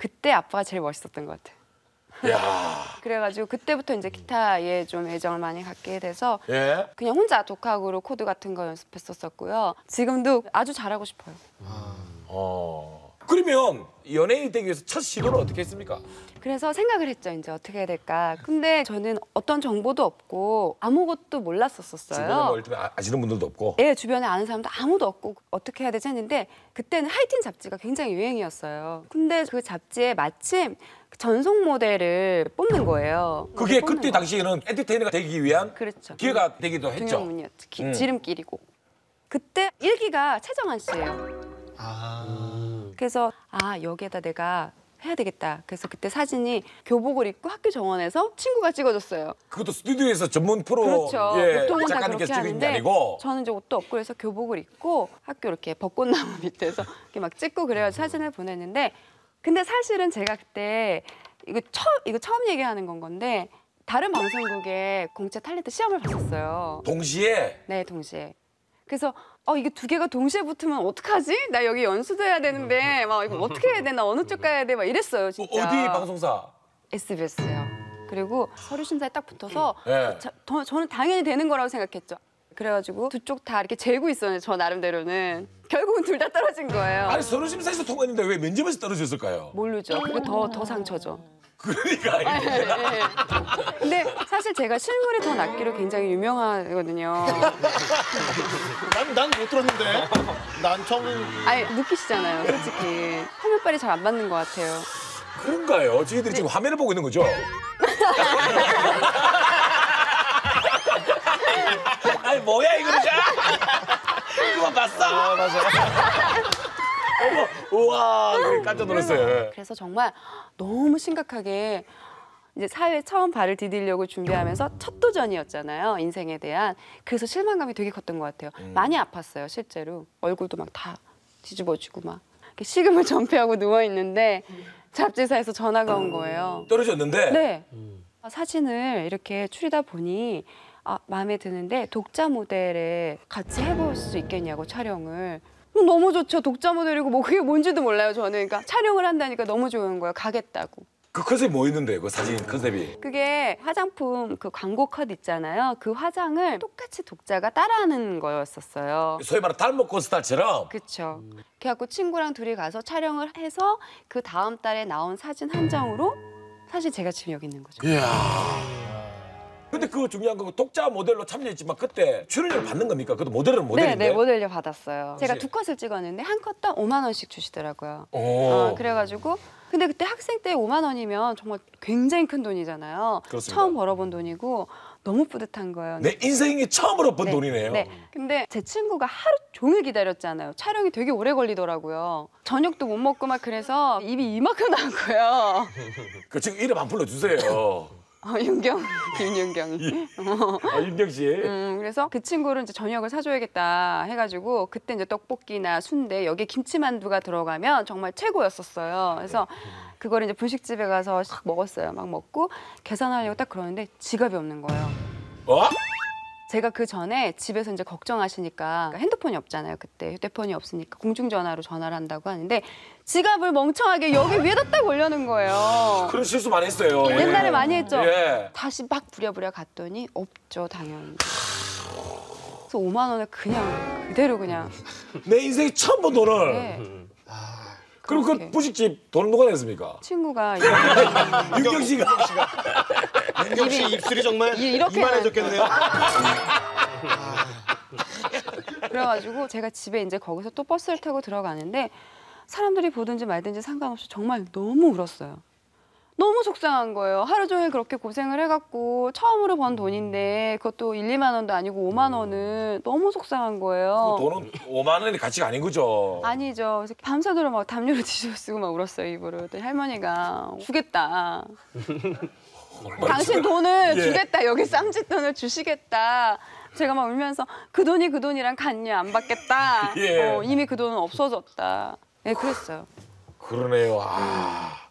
그때 아빠가 제일 멋있었던 것 같아요. 야. 그래가지고 그때부터 이제 기타에 좀 애정을 많이 갖게 돼서 예. 그냥 혼자 독학으로 코드 같은 거 연습했었었고요. 지금도 아주 잘하고 싶어요. 어. 그러면 연예인이 되기 위해서 첫 시도를 어떻게 했습니까? 그래서 생각을 했죠. 이제 어떻게 해야 될까. 근데 저는 어떤 정보도 없고 아무것도 몰랐었었어요. 주변에 뭐 일단 아- 아시는 분들도 없고. 예, 주변에 아는 사람도 아무도 없고 어떻게 해야 되지 했는데 그때는 하이틴 잡지가 굉장히 유행이었어요. 근데 그 잡지에 마침 전속 모델을 뽑는 거예요. 그게 뽑는 그때 거. 당시에는 엔터테이너가 되기 위한 그렇죠. 기회가 되기도 했죠. 등용문이었죠. 기- 음. 지름길이고. 그때 일기가 최정한 씨예요. 그래서 아 여기에다 내가 해야 되겠다. 그래서 그때 사진이 교복을 입고 학교 정원에서 친구가 찍어줬어요. 그것도 스튜디오에서 전문 프로 그렇죠. 예, 보통은 다 그렇게 하는데 저는 이제 옷도 없고 그래서 교복을 입고 학교 이렇게 벚꽃나무 밑에서 이렇게 막 찍고 그래서 사진을 보냈는데 근데 사실은 제가 그때 이거 처음 이거 처음 얘기하는 건 건데 다른 방송국에 공채 탤런트 시험을 봤었어요. 동시에 네, 동시에. 그래서 어 이게 두 개가 동시에 붙으면 어떡하지? 나 여기 연수도 해야 되는데 막 이거 어떻게 해야 되나 어느 쪽 가야 돼? 막 이랬어요, 어, 진짜. 어디 방송사? SBS요. 그리고 서류 심사에 딱 붙어서 예. 자, 더- 저는 당연히 되는 거라고 생각했죠. 그래가지고 두 쪽 다 이렇게 재고 있었는데 저 나름대로는 결국은 둘 다 떨어진 거예요. 아니 서류 심사에서 통과했는데 왜 면접에서 떨어졌을까요? 모르죠. 그게 더더 상처죠. 그러니까 예, 이게 예. 근데 사실 제가 실물이 더 낫기로 굉장히 유명하거든요. 난 난 못 들었는데. 난 처음 아니 느끼시잖아요, 솔직히 화면빨이 잘 안 맞는 것 같아요. 그런가요? 저희들이 지금 화면을 보고 있는 거죠? 아니 뭐야 이거 진짜? 그만 봤어? 아, 맞아. 어머, 우와, 깜짝 놀랐어요. 그래서 정말 너무 심각하게 이제 사회에 처음 발을 디디려고 준비하면서 첫 도전이었잖아요 인생에 대한. 그래서 실망감이 되게 컸던 것 같아요. 많이 아팠어요 실제로. 얼굴도 막 다 뒤집어지고 막 이렇게 식음을 전폐하고 누워 있는데 잡지사에서 전화가 온 거예요. 떨어졌는데? 네. 아, 사진을 이렇게 추리다 보니 아, 마음에 드는데 독자 모델에 같이 해볼 수 있겠냐고 촬영을. 어, 너무 좋죠. 독자 모델이고 뭐 그게 뭔지도 몰라요 저는. 그러니까 촬영을 한다니까 너무 좋은 거예요 가겠다고. 그 컨셉이 뭐였는데요? 그 사진 컨셉이. 그게 화장품 그 광고 컷 있잖아요. 그 화장을 똑같이 독자가 따라하는 거였었어요. 소위 말하는 탈모콘 스타일처럼? 그렇죠 그래갖고 친구랑 둘이 가서 촬영을 해서 그 다음 달에 나온 사진 한 장으로 사실 제가 지금 여기 있는 거죠. 이야. 근데 그 중요한 건 독자 모델로 참여했지만 그때 출연료를 받는 겁니까? 그것도 모델은 모델인데. 네, 네, 모델료 받았어요. 제가? 두 컷을 찍었는데 한 컷당 5만 원씩 주시더라고요. 오. 어, 그래가지고 근데 그때 학생 때 5만 원이면 정말 굉장히 큰 돈이잖아요. 그렇습니다. 처음 벌어본 돈이고 너무 뿌듯한 거예요. 내 인생에 처음으로 번 네, 돈이네요. 네. 근데 제 친구가 하루 종일 기다렸잖아요. 촬영이 되게 오래 걸리더라고요. 저녁도 못 먹고 막 그래서 입이 이만큼 나온 거예요. 그 지금 이름 안 불러주세요. 어, 윤경, 윤윤경이. 아, 윤경 씨. 음, 그래서 그 친구를 이제 저녁을 사줘야겠다 해가지고 그때 이제 떡볶이나 순대 여기에 김치만두가 들어가면 정말 최고였었어요. 그래서 그걸 이제 분식집에 가서 싹 먹었어요. 막 먹고 계산하려고 딱 그러는데 지갑이 없는 거예요. 어? 제가 그 전에 집에서 이제 걱정하시니까 핸드폰이 없잖아요. 그때 휴대폰이 없으니까 공중전화로 전화를 한다고 하는데 지갑을 멍청하게 여기 위에다 딱 올려놓은 거예요. 그런 실수 많이 했어요. 예. 옛날에 많이 했죠. 예. 다시 막 부랴부랴 갔더니 없죠, 당연히. 그래서 5만 원을 그냥 그대로 그냥. 내 인생에 처음 번 돈을. 네. 그럼 그. 부식집 돈 누가 냈습니까? 친구가 윤경 씨가. 씨 입술이 정말 이- 이렇게 이만해졌겠네요. 그래가지고 제가 집에 이제 거기서 또 버스를 타고 들어가는데 사람들이 보든지 말든지 상관없이 정말 너무 울었어요. 너무 속상한 거예요. 하루 종일 그렇게 고생을 해갖고 처음으로 번 돈인데 그것도 1, 2만 원도 아니고 5만 원은 너무 속상한 거예요. 돈은 5만 원이 가치가 아닌 거죠. 아니죠. 그래서 밤새도록 막 담요를 뒤집어 쓰고 막 울었어요 입으로. 그랬더니 할머니가 주겠다. 당신 돈을 예. 주겠다. 여기 쌈짓 돈을 주시겠다. 제가 막 울면서 그 돈이 그 돈이랑 같냐 안 받겠다. 예. 어, 이미 그 돈은 없어졌다. 네, 그랬어요. 그러네요. 아.